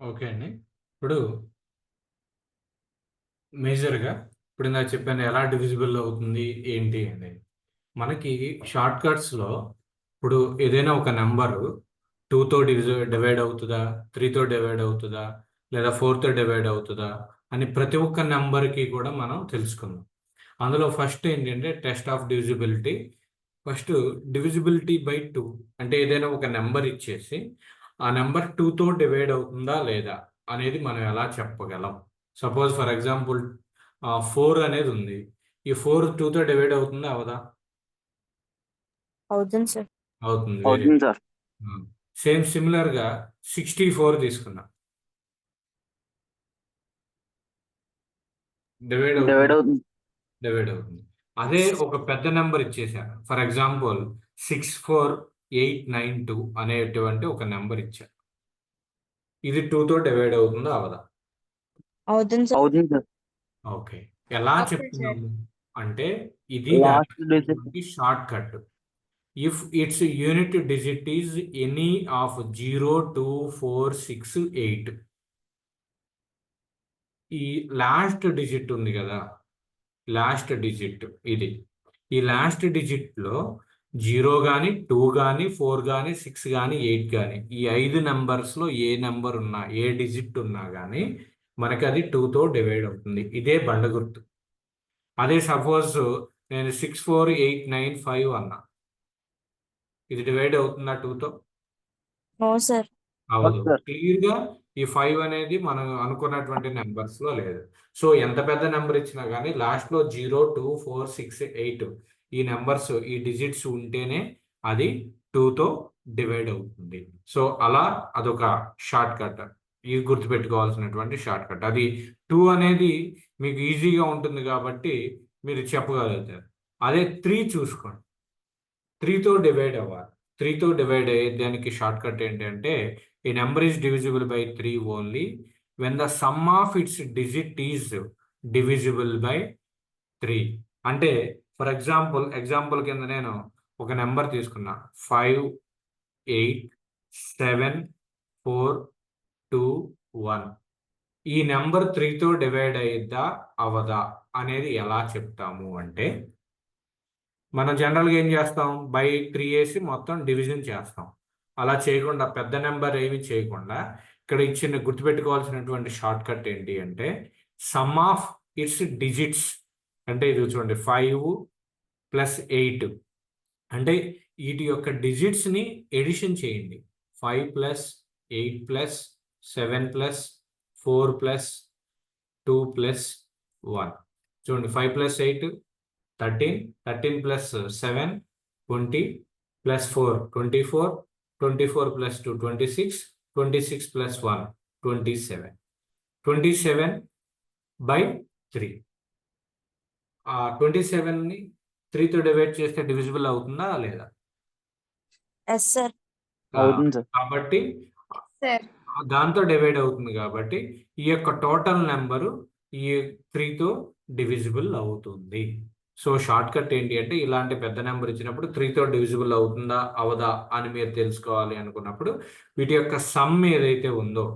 Okay అండి. ఇప్పుడు మేజర్‌గా ఇప్పుడు ఇందాక చెప్పాను ఎలా డివిజిబుల్ అవుతుంది ఏంటి అని మనకి షార్ట్ కట్స్‌లో ఇప్పుడు ఏదైనా ఒక నెంబరు టూతో డివిజ డివైడ్ అవుతుందా త్రీతో డివైడ్ అవుతుందా లేదా ఫోర్తో డివైడ్ అవుతుందా అని ప్రతి ఒక్క నెంబర్కి కూడా మనం తెలుసుకుందాం. అందులో ఫస్ట్ ఏంటంటే test of divisibility. First divisibility by two అంటే ఏదైనా ఒక నెంబర్ ఇచ్చేసి ఆ నంబర్ 2తో డివైడ్ అవుతుందా లేదా అనేది మనం ఎలా చెప్పగలం? సపోజ్ ఫర్ ఎగ్జాంపుల్ 4 అనేది ఉంది. ఈ 4 2తో డివైడ్ అవుతుందా? అవ్వదా? అవుతుంది సార్. అవుతుంది. వెరీ అవుతుంది గుడ్. సార్. ఆ! సేమ్ సిమిలర్‌గా 64 తీసుకుందాం. డివైడ్ డివైడ్ అవుతుందా? అవుతుంది. డివైడ్ అవుతుంది. అదే ఒక పెద్ద నంబర్ ఇచ్చేసాను. ఫర్ ఎగ్జాంపుల్ 64892 అనేటువంటి ఒక నంబర్ ఇచ్చాను. ఇది 2తో డివైడ్ అవుతుందా? అవ్వదా? అవుతుంది సార్. అవుతుంది సార్. ఓకే. ఎలా. చెప్తున్నాము? అంటే ఇది digit short cut. If its unit digit is any of 0, 2, 4, 6, 8 ఈ లాస్ట్ డిజిట్ ఉంది కదా! లాస్ట్ డిజిట్ ఇది. ఈ లాస్ట్ డిజిట్‌లో 0 గాని, 2 గాని, 4 గాని, 6 గాని, 8 గాని ఈ 5 నంబర్స్‌లో ఏ నంబర్ ఉన్నా, ఏ డిజిట్ ఉన్నా గాని మనకది 2తో డివైడ్ అవుతుంది. ఇదే బండ గుర్తు. అదే సపోజ్ నేను 64895 అన్నా. ఇది డివైడ్ అవుతుందా 2తో? No sir. అవ్వదు. అవును సార్. క్లియర్‌గా ఈ 5 అనేది మనం అనుకున్నటువంటి నంబర్స్‌లో లేదు. సో ఎంత పెద్ద నంబర్ ఇచ్చినా గాని లాస్ట్‌లో 0, 2, 4, 6, 8 ఈ నెంబర్స్ ఈ డిజిట్స్ ఉంటేనే అది టూతో డివైడ్ అవుతుంది. సో అలా అదొక షార్ట్ కట్. ఇది గుర్తుపెట్టుకోవాల్సినటువంటి షార్ట్ కట్. అది టూ అనేది మీకు ఈజీగా ఉంటుంది కాబట్టి మీరు చెప్పగలుగుతారు. అదే త్రీ చూసుకోండి. త్రీతో డివైడ్ అవ్వాలి. త్రీతో డివైడ్ అయ్యే దానికి షార్ట్ కట్ ఏంటంటే ఈ number is divisible by three only when the sum of its digit is divisible by three అంటే ఫర్ ఎగ్జాంపుల్ ఎగ్జాంపుల్ కింద నేను ఒక నెంబర్ తీసుకున్నా. 5, 8, 7, 4, 2, 1 ఈ నెంబర్ త్రీతో డివైడ్ అయ్యిద్దా? అవదా అనేది ఎలా చెప్తాము అంటే మనం జనరల్‌గా ఏం చేస్తాం? బై త్రీ ఏసి మొత్తం డివిజన్ చేస్తాం. అలా చేయకుండా పెద్ద నెంబర్ ఏమి చేయకుండా ఇక్కడ ఇచ్చిన గుర్తుపెట్టుకోవాల్సినటువంటి షార్ట్ కట్ ఏంటి అంటే సమ్ ఆఫ్ ఇట్స్ డిజిట్స్ అంటే ఇది చూడండి ఫైవ్ ప్లస్ ఎయిట్ అంటే వీటి యొక్క డిజిట్స్ని ఎడిషన్ చేయండి. Five plus eight plus seven plus four plus two plus one చూడండి five plus eight thirteen thirteen plus seven twenty plus four twenty four twenty four plus two twenty six twenty six plus one twenty seven twenty seven by three ఆ 27ని 3తో divide చేస్తే divisible అవుతుందా? లేదా? Sir. కాబట్టి. దాంతో divide అవుతుంది కాబట్టి ఈ యొక్క టోటల్ నంబరు ఈ 3తో డివిజిబుల్ అవుతుంది. సో షార్ట్ కట్ ఏంటి అంటే ఇలాంటి పెద్ద నంబర్ ఇచ్చినప్పుడు 3తో డివిజిబుల్ అవుతుందా? అవ్వదా? అని మీరు తెలుసుకోవాలి అనుకున్నప్పుడు వీటి యొక్క సమ్ ఏదైతే ఉందో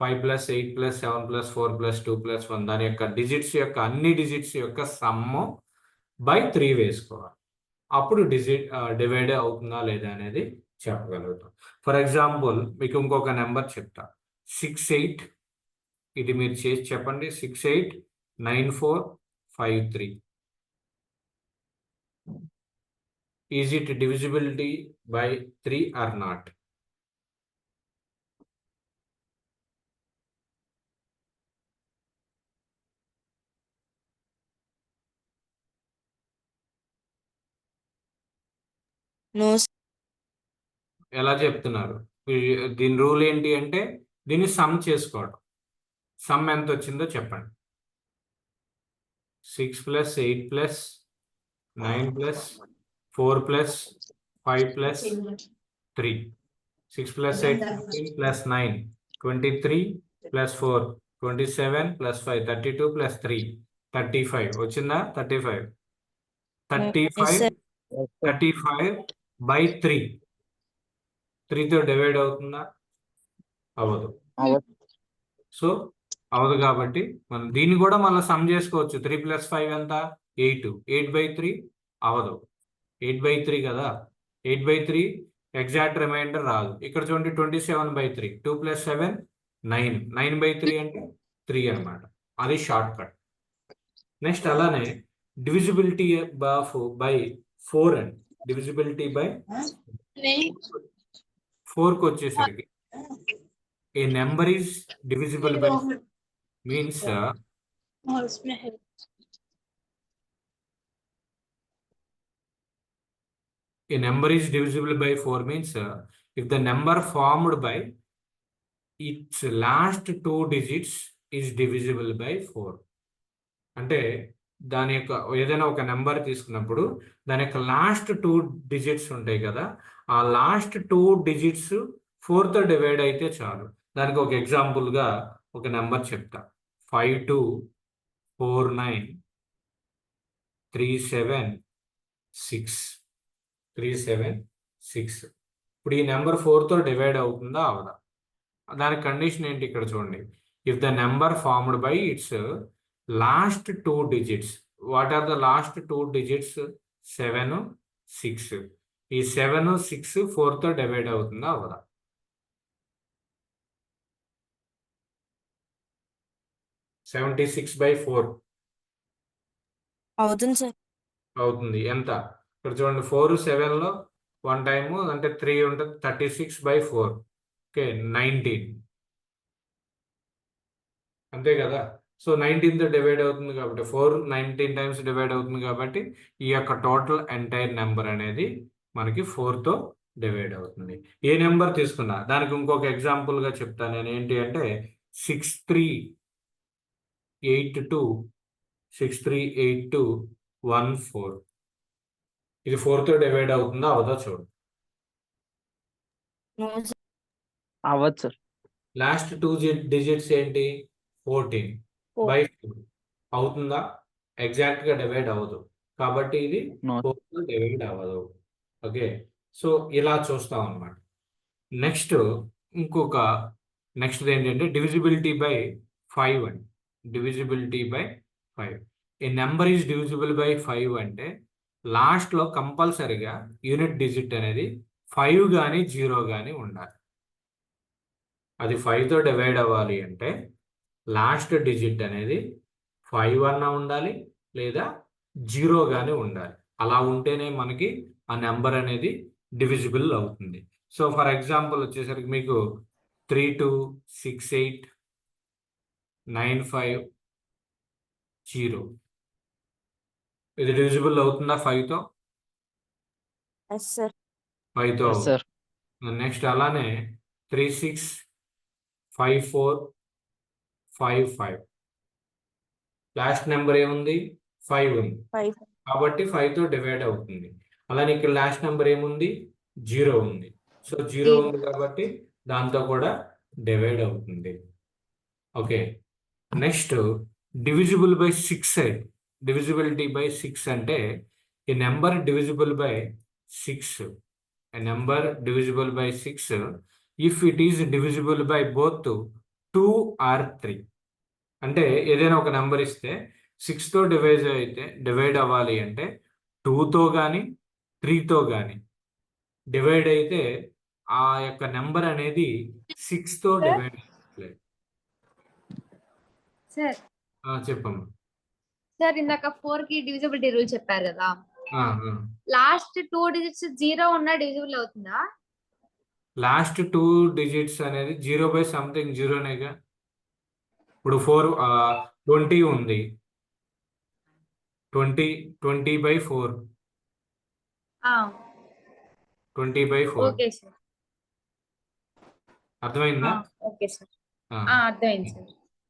five plus eight plus seven plus four plus two plus one దాని యొక్క డిజిట్స్ యొక్క అన్ని డిజిట్స్ యొక్క సమ్ము బై త్రీ వేసుకోవాలి. అప్పుడు డిజిట్ డివైడ్ అవుతుందా? లేదా? అనేది చెప్పగలుగుతాం. ఫర్ ఎగ్జాంపుల్ మీకు ఇంకొక నెంబర్ చెప్తా. 68 ఇది మీరు చేసి చెప్పండి. 689453 is it divisibility by three or not? No ఎలా చెప్తున్నారు? దీని రూల్ ఏంటి అంటే దీన్ని సమ్ చేసుకోవడం. సమ్ ఎంత వచ్చిందో చెప్పండి. 6 plus 8 plus 9 plus 4 plus 5 plus 3 6 plus 8 15 plus 9 23 plus 4 27 plus 5 32 plus 3 35 వచ్చిందా? 35 యెస్ 35 సార్. 35 బై 3 3తో డివైడ్ అవుతుందా? అవ్వదు. సో అవదు కాబట్టి మనం దీన్ని కూడా మళ్ళీ సమ్ చేసుకోవచ్చు. త్రీ ప్లస్ ఫైవ్ ఎంత? ఎయిట్. Eight by three? అవదు ఎయిట్ బై త్రీ కదా? Eight by three exact remainder రాదు. ఇక్కడ చూడండి twenty seven by three. Two plus seven nine nine by three అంటే త్రీ అన్నమాట. అది షార్ట్ కట్ నెక్స్ట్ అలానే డివిజిబిలిటీ ఆఫ్ బై ఫోర్ అండి డివిజిబిలిటీ బై ఫోర్కి వచ్చేసరికి a number is divisible by means a number is divisible by 4 means uh, if the number formed by its last two digits is divisible by 4 అంటే దాని యొక్క ఏదైనా ఒక number తీసుకున్నప్పుడు దాని యొక్క లాస్ట్ టూ డిజిట్స్ ఉంటాయి కదా ఆ లాస్ట్ టూ డిజిట్స్ ఫోర్తో డివైడ్ అయితే చాలు. దానికి ఒక ఎగ్జాంపుల్గా ఒక నెంబర్ చెప్తా. Five two four nine three seven six. Three seven six. ఇప్పుడు ఈ నెంబర్ ఫోర్తో డివైడ్ అవుతుందా? అవదా. దాని కండిషన్ ఏంటి ఇక్కడ చూడండి. If the number formed by its last two digits. What are the last two digits? Seven six. ఈ seven six ఫోర్తో divide అవుతుందా? అవదా సెవెంటీ సిక్స్ బై ఫోర్. అవుతుంది సార్. అవుతుంది. ఎంత? ఇక్కడ చూడండి ఫోర్ సెవెన్లో వన్ టైము అంటే త్రీ ఉంటుంది thirty six by four. Okay nineteen. అంతే కదా? సో నైన్టీన్తో డివైడ్ అవుతుంది కాబట్టి ఫోర్ నైన్టీన్ టైమ్స్ డివైడ్ అవుతుంది కాబట్టి ఈ యొక్క టోటల్ ఎంటైర్ నెంబర్ అనేది మనకి ఫోర్తో డివైడ్ అవుతుంది. ఏ నెంబర్ తీసుకున్నా దానికి ఇంకొక ఎగ్జాంపుల్గా చెప్తాను నేను ఏంటి అంటే six three eight two six three eight two one four ఇది ఫోర్తో డివైడ్ అవుతుందా? అవదా? చూడు. సార్. లాస్ట్ టూ డిజిట్స్ ఏంటి? ఫోర్టీన్. బై అవుతుందా? ఎగ్జాక్ట్గా డివైడ్ అవ్వదు. కాబట్టి ఇది డివైడ్ అవ్వదు. ఓకే? సో ఇలా చూస్తాం అన్నమాట. నెక్స్ట్ ఇంకొక నెక్స్ట్ ఏంటంటే డివిజిబిలిటీ బై ఫైవ్ అండి divisibility by five a number is divisible by five అంటే లాస్ట్లో కంపల్సరిగా యూనిట్ డిజిట్ అనేది ఫైవ్ కానీ జీరో కానీ ఉండాలి. అది ఫైవ్తో డివైడ్ అవ్వాలి అంటే లాస్ట్ డిజిట్ అనేది ఫైవ్ అన్నా ఉండాలి లేదా జీరో కానీ ఉండాలి. అలా ఉంటేనే మనకి ఆ నెంబర్ అనేది డివిజిబుల్ అవుతుంది. సో ఫర్ ఎగ్జాంపుల్ వచ్చేసరికి మీకు three two six eight nine five zero. ఇది డివిజిబుల్ అవుతుందా ఫైవ్తో? ఫైవ్తో సార్ నెక్స్ట్ అలానే three six five four five five. Last number ఏముంది? ఫైవ్ ఉంది. ఫైవ్. కాబట్టి ఫైవ్తో డివైడ్ అవుతుంది. అలానే ఇక్కడ లాస్ట్ నెంబర్ ఏముంది? జీరో ఉంది. సో జీరో ఉంది కాబట్టి దాంతో కూడా డివైడ్ అవుతుంది. Okay. Next divisible by six divisibility by six అంటే ఈ number divisible by six a number divisible by 6 if it is divisible by 2 or 3 అంటే ఏదైనా ఒక నెంబర్ ఇస్తే సిక్స్తో డివైడ్ అయితే డివైడ్ అవ్వాలి అంటే టూతో కానీ త్రీతో కానీ డివైడ్ అయితే ఆ యొక్క నెంబర్ అనేది సిక్స్తో డివైడ్ అవ్వట్లేదు. సార్ ఆ, చెప్పమ్మా. సార్ ఇందాక ఫోర్కి డివిజిబిలిటీ రూల్ చెప్పారు కదా. లాస్ట్ టూ డిజిట్స్ జీరో ఉన్న డివిజిబుల్ అవుతుందా? లాస్ట్ టూ డిజిట్స్ అనేది జీరో బై సంథింగ్ జీరోనేగా. ఇప్పుడు ఫోర్ ట్వంటీ ఉంది. Twenty twenty by four. Twenty by four. అర్థమైందా?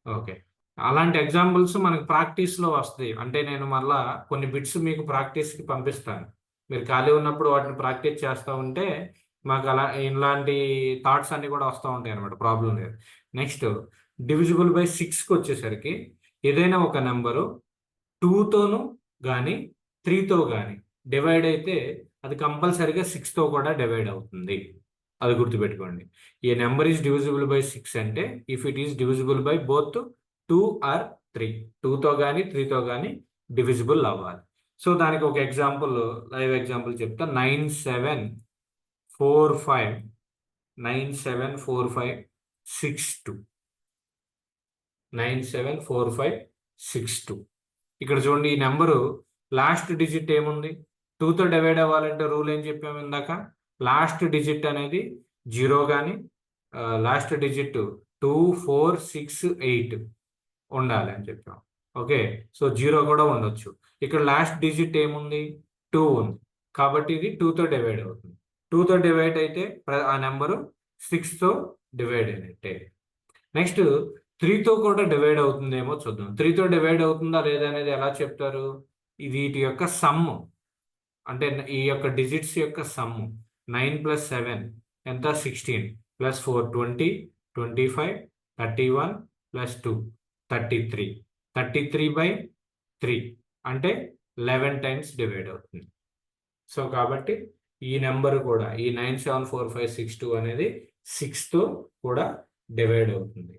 ఓకే. అలాంటి ఎగ్జాంపుల్స్ మనకి ప్రాక్టీస్లో వస్తాయి. అంటే నేను మళ్ళా కొన్ని బిట్స్ మీకు ప్రాక్టీస్కి పంపిస్తాను. మీరు ఖాళీ ఉన్నప్పుడు వాటిని ప్రాక్టీస్ చేస్తూ ఉంటే మాకు అలా ఇలాంటి థాట్స్ అన్ని కూడా వస్తూ ఉంటాయి అనమాట ప్రాబ్లం లేదు. నెక్స్ట్ డివిజిబుల్ బై సిక్స్కి వచ్చేసరికి ఏదైనా ఒక నెంబరు టూతోను కానీ త్రీతో కానీ డివైడ్ అయితే అది కంపల్సరిగా సిక్స్తో కూడా డివైడ్ అవుతుంది. అది గుర్తుపెట్టుకోండి. A number is divisible by six అంటే if it is divisible by both two or three టూతో కానీ త్రీతో కానీ డివిజిబుల్ అవ్వాలి. సో దానికి ఒక ఎగ్జాంపుల్ లైవ్ ఎగ్జాంపుల్ చెప్తా. Nine seven four five nine seven four five six two. Nine seven four five six two. ఇక్కడ చూడండి ఈ నెంబరు లాస్ట్ డిజిట్ ఏముంది? టూతో డివైడ్ అవ్వాలంటే రూల్ ఏం చెప్పాము ఇందాక? లాస్ట్ డిజిట్ అనేది జీరో కానీ last digit two four six eight ఉండాలి అని చెప్పాం ఓకే? సో జీరో కూడా ఉండొచ్చు. ఇక్కడ లాస్ట్ డిజిట్ ఏముంది? టూ ఉంది. కాబట్టి ఇది టూతో డివైడ్ అవుతుంది. టూతో డివైడ్ అయితే ప్ర- ఆ నెంబరు సిక్స్తో డివైడ్ అయినట్టే. నెక్స్ట్ త్రీతో కూడా డివైడ్ అవుతుందేమో చూద్దాం. త్రీతో డివైడ్ అవుతుందా లేదా అనేది ఎలా చెప్తారు? ఇది వీటి యొక్క సమ్ అంటే ఈ యొక్క డిజిట్స్ యొక్క సమ్ నైన్ ప్లస్ సెవెన్ ఎంత? Sixteen plus four twenty twenty five thirty one plus two thirty three. Thirty three by three అంటే లెవెన్ టైమ్స్ డివైడ్ అవుతుంది. సో కాబట్టి ఈ నెంబర్ కూడా ఈ nine seven four five six two అనేది సిక్స్తో కూడా డివైడ్ అవుతుంది.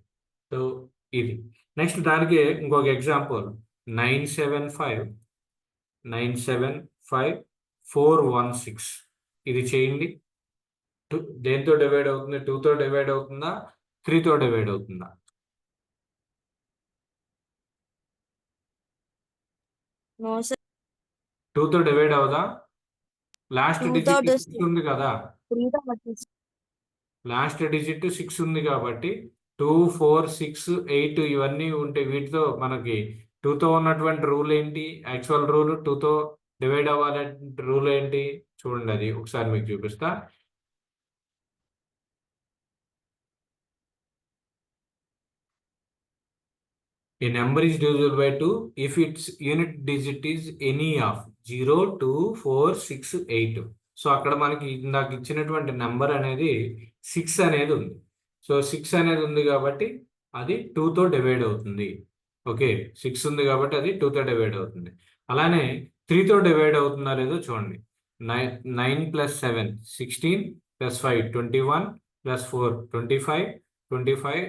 సో ఇది. నెక్స్ట్ దానికి ఇంకొక example. Nine seven five nine seven five four one six. ఇది చేయండి. టూ దేంతో డివైడ్ అవుతుంది? టూతో డివైడ్ అవుతుందా? త్రీతో డివైడ్ అవుతుందా? టూతో డివైడ్ అవుదా? లాస్ట్ డిజిట్ సిక్స్ ఉంది కదా. లాస్ట్ డిజిట్ సిక్స్ ఉంది కాబట్టి టూ ఫోర్ సిక్స్ ఎయిట్ ఇవన్నీ ఉంటే వీటితో మనకి టూతో ఉన్నటువంటి రూల్ ఏంటి? యాక్చువల్ రూల్ టూతో డివైడ్ అవ్వాలంటే రూల్ ఏంటి? చూడండి అది. ఒకసారి మీకు చూపిస్తా. A number is divisible by 2 if its unit digit is any of 0, 2, 4, 6, 8. So అక్కడ మనకి ఇందాక ఇచ్చినటువంటి నెంబర్ అనేది సిక్స్ అనేది ఉంది. సో సిక్స్ అనేది ఉంది కాబట్టి అది టూతో డివైడ్ అవుతుంది. ఓకే సిక్స్ ఉంది కాబట్టి అది టూతో డివైడ్ అవుతుంది. అలానే త్రీతో డివైడ్ అవుతుందా లేదో చూడండి. Nine nine plus seven sixteen plus five twenty one plus four twenty five twenty five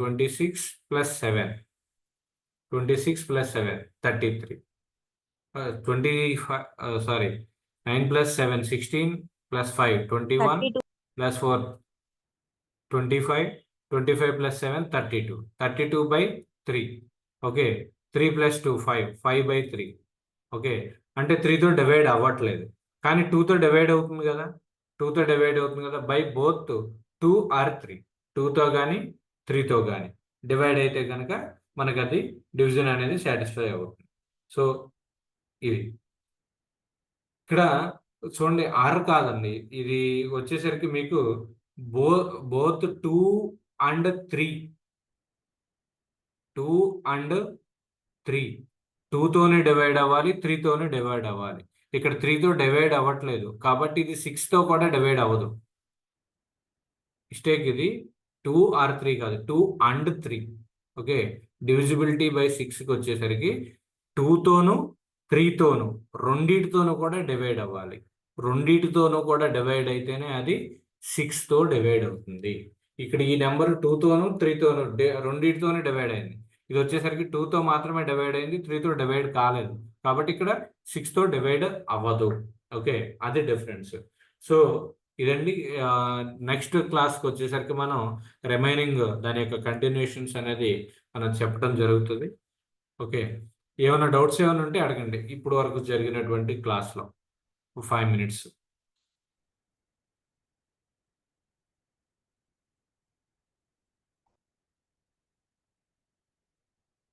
twenty six plus seven twenty six plus seven thirty three twenty five sorry nine plus seven sixteen plus five twenty one plus four twenty five twenty five plus seven thirty two thirty two by three okay three plus two five five by three okay అంటే త్రీతో divide అవ్వట్లేదు. కానీ టూతో divide అవుతుంది కదా. టూతో divide అవుతుంది కదా by both two or three టూతో కానీ త్రీతో కానీ డివైడ్ అయితే కనుక మనకు అది డివిజన్ అనేది సాటిస్ఫై అవుతుంది. సో ఇది. ఇక్కడ చూడండి ఆర్ కాదండి. ఇది వచ్చేసరికి మీకు బో both two and three. Two and three. టూతోనే divide అవ్వాలి త్రీతోనే డివైడ్ అవ్వాలి. ఇక్కడ త్రీతో డివైడ్ అవ్వట్లేదు. కాబట్టి ఇది సిక్స్తో కూడా డివైడ్ అవ్వదు. మిస్టేక్ ఇది. టూ ఆర్ త్రీ కాదు. Two and three. Okay? Divisibility by సిక్స్కి వచ్చేసరికి టూతోను త్రీతోను రెండిటితోనూ కూడా డివైడ్ అవ్వాలి. రెండిటితోనూ కూడా డివైడ్ అయితేనే అది సిక్స్తో డివైడ్ అవుతుంది. ఇక్కడ ఈ నెంబర్ టూతోను త్రీతోను రెండిటితోనే డివైడ్ అయింది. ఇది వచ్చేసరికి టూతో మాత్రమే డివైడ్ అయింది త్రీతో డివైడ్ కాలేదు. కాబట్టి ఇక్కడ సిక్స్తో డివైడ్ అవ్వదు. ఓకే? అది డిఫరెన్స్ సో ఇదండి నెక్స్ట్ క్లాస్కి వచ్చేసరికి మనం రిమైనింగ్ దాని యొక్క కంటిన్యూషన్స్ అనేది మనం చెప్పడం జరుగుతుంది. ఓకే. ఏమైనా డౌట్స్ ఏమైనా ఉంటే అడగండి. ఇప్పుడు వరకు జరిగినటువంటి క్లాస్లో. Five minutes.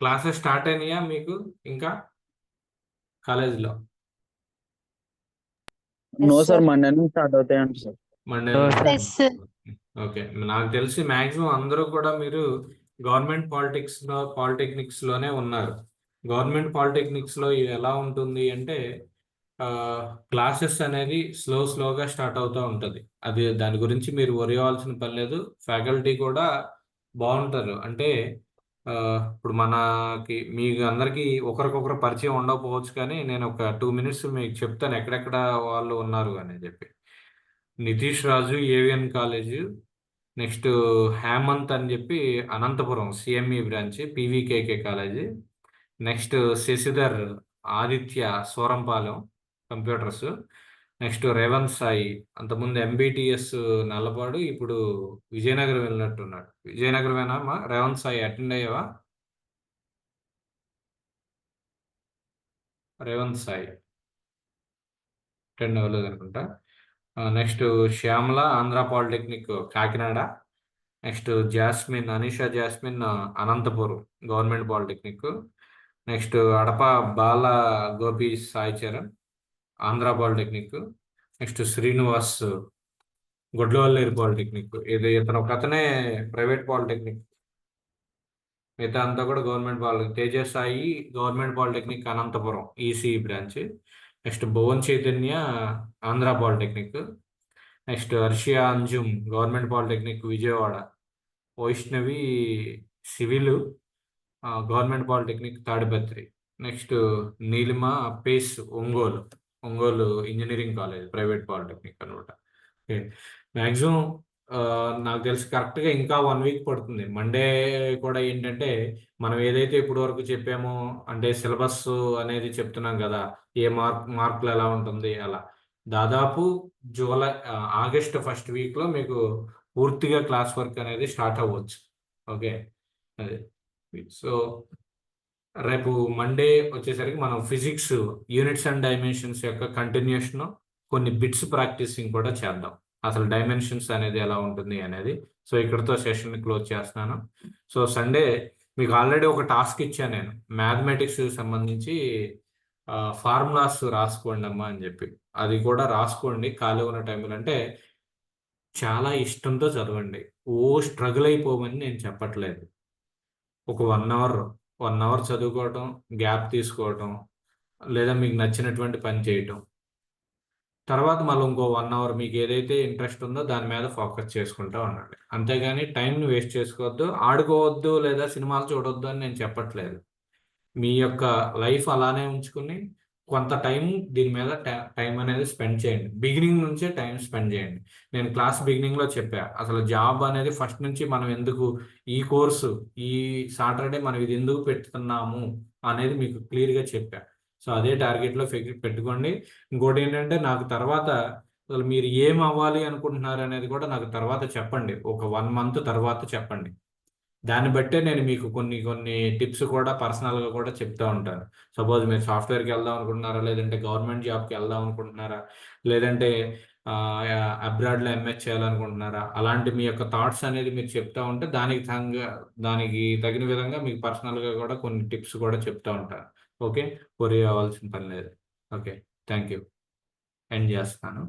క్లాసెస్ స్టార్ట్ అయినాయా మీకు ఇంకా? కాలేజీలో. నో. సార్ మండే నుంచి start అవుతాయంట sir Monday Yes, sir. Okay. నాకు తెలిసి మాక్సిమం అందరూ కూడా మీరు గవర్నమెంట్ పాలిటిక్స్లో పాలిటెక్నిక్స్లోనే ఉన్నారు. గవర్నమెంట్ పాలిటెక్నిక్స్లో ఇది ఎలా ఉంటుంది అంటే క్లాసెస్ అనేది స్లో స్లోగా స్టార్ట్ అవుతూ ఉంటుంది. అది దాని గురించి మీరు వరి అవ్వాల్సిన పని లేదు. ఫ్యాకల్టీ కూడా బాగుంటారు. అంటే ఇప్పుడు మనకి మీ అందరికీ ఒకరికొకరు పరిచయం ఉండకపోవచ్చు కానీ నేను ఒక టూ మినిట్స్ మీకు చెప్తాను. ఎక్కడెక్కడ వాళ్ళు ఉన్నారు అని చెప్పి. Nitish Raju AVN college next Hemant అని చెప్పి Anantapuram CME branch PVKK college. Next Sasidhar Aditya Sorampalem computers. Next Revanth Sai అంతకుముందు ఎంబీటీఎస్ నల్లపాడు ఇప్పుడు విజయనగరం వెళ్ళినట్టున్నాడు. విజయనగరమేనా మా రేవంత్ సాయి అటెండ్ అయ్యావా? రేవంత్ సాయి. అటెండ్ అవ్వలేదు అనుకుంటా next Shyamala Andhra polytechnic Kakinada. Next Jasmine Anisha Jasmine Anantapuram government polytechnic. Next Adapa Bala Gopi Sai Charan Andhra polytechnic. Next Srinivas Gudlavalleru polytechnic. ఇది ఇతను ఒక అతనే ప్రైవేట్ పాలిటెక్నిక్. మిగతా అంతా కూడా government polytechnic Tejassai government polytechnic Anantapuram ECE branch. Next Bhuvan Chaitanya Andhra polytechnic. Next Harshiya Anjum government polytechnic Vijayawada. Vaishnavi civil government polytechnic Tadipatri. Next Neelima PACE Ongole. Ongole engineering college private polytechnic అనమాట. Okay. Maximum నాకు తెలిసి కరెక్ట్గా ఇంకా one week పడుతుంది. Monday కూడా ఏంటంటే మనం ఏదైతే ఇప్పటి వరకు చెప్పామో అంటే సిలబస్ అనేది చెప్తున్నాం కదా ఏ మార్క్ మార్కులు ఎలా ఉంటుంది అలా. దాదాపు జూలై ఆగస్ట్ ఫస్ట్ వీక్లో మీకు పూర్తిగా క్లాస్ వర్క్ అనేది స్టార్ట్ అవ్వచ్చు. ఓకే? అదే. సో రేపు మండే వచ్చేసరికి మనం ఫిజిక్స్ యూనిట్స్ అండ్ డైమెన్షన్స్ యొక్క కంటిన్యూషన్ కొన్ని బిట్స్ ప్రాక్టీసింగ్ కూడా చేద్దాం. అసలు డైమెన్షన్స్ అనేది ఎలా ఉంటుంది అనేది. సో ఇక్కడతో సెషన్ క్లోజ్ చేస్తున్నాను. సో సండే మీకు ఆల్రెడీ ఒక టాస్క్ ఇచ్చాను నేను. మ్యాథమెటిక్స్ సంబంధించి ఫార్ములాస్ రాసుకోండి అమ్మా అని చెప్పి. అది కూడా రాసుకోండి ఖాళీ ఉన్న టైంలో అంటే చాలా ఇష్టంతో చదవండి. ఓ స్ట్రగుల్ అయిపోమని నేను చెప్పట్లేదు. ఒక వన్ అవర్ వన్ అవర్ చదువుకోవటం గ్యాప్ తీసుకోవటం లేదా మీకు నచ్చినటువంటి పని చేయటం. తర్వాత మళ్ళీ ఇంకో వన్ అవర్ మీకు ఏదైతే ఇంట్రెస్ట్ ఉందో దాని మీద ఫోకస్ చేసుకుంటూ ఉండండి. అంతేగాని టైంని వేస్ట్ చేసుకోవద్దు ఆడుకోవద్దు లేదా సినిమాలు చూడొద్దు అని నేను చెప్పట్లేదు. మీ యొక్క లైఫ్ అలానే ఉంచుకుని కొంత టైం దీని మీద టైం అనేది స్పెండ్ చేయండి. బిగినింగ్ నుంచే టైం స్పెండ్ చేయండి. నేను క్లాస్ బిగినింగ్లో చెప్పా అసలు జాబ్ అనేది ఫస్ట్ నుంచి మనం ఎందుకు ఈ కోర్సు ఈ సాటర్డే మనం ఇది ఎందుకు పెడుతున్నాము అనేది మీకు క్లియర్గా చెప్పా. సో అదే టార్గెట్లో పెట్టుకోండి. ఇంకోటి ఏంటంటే నాకు తర్వాత అసలు మీరు ఏం అవ్వాలి అనుకుంటున్నారు అనేది కూడా నాకు తర్వాత చెప్పండి. ఒక వన్ మంత్ తర్వాత చెప్పండి. దాన్ని బట్టే నేను మీకు కొన్ని కొన్ని టిప్స్ కూడా పర్సనల్గా కూడా చెప్తా ఉంటాను. సపోజ్ మీరు సాఫ్ట్వేర్కి వెళ్దాం అనుకుంటున్నారా? లేదంటే గవర్నమెంట్ జాబ్కి వెళ్దాం అనుకుంటున్నారా? లేదంటే అబ్రాడ్లో ఎంఎస్ చేయాలనుకుంటున్నారా? అలాంటి మీ యొక్క థాట్స్ అనేది మీరు చెప్తా ఉంటే దానికి దానికి తగిన విధంగా మీకు పర్సనల్గా కూడా కొన్ని టిప్స్ కూడా చెప్తా ఉంటాను. ఓకే? వరి అవ్వాల్సిన పని లేదు. ఓకే. థ్యాంక్ యూ ఎండ్ చేస్తాను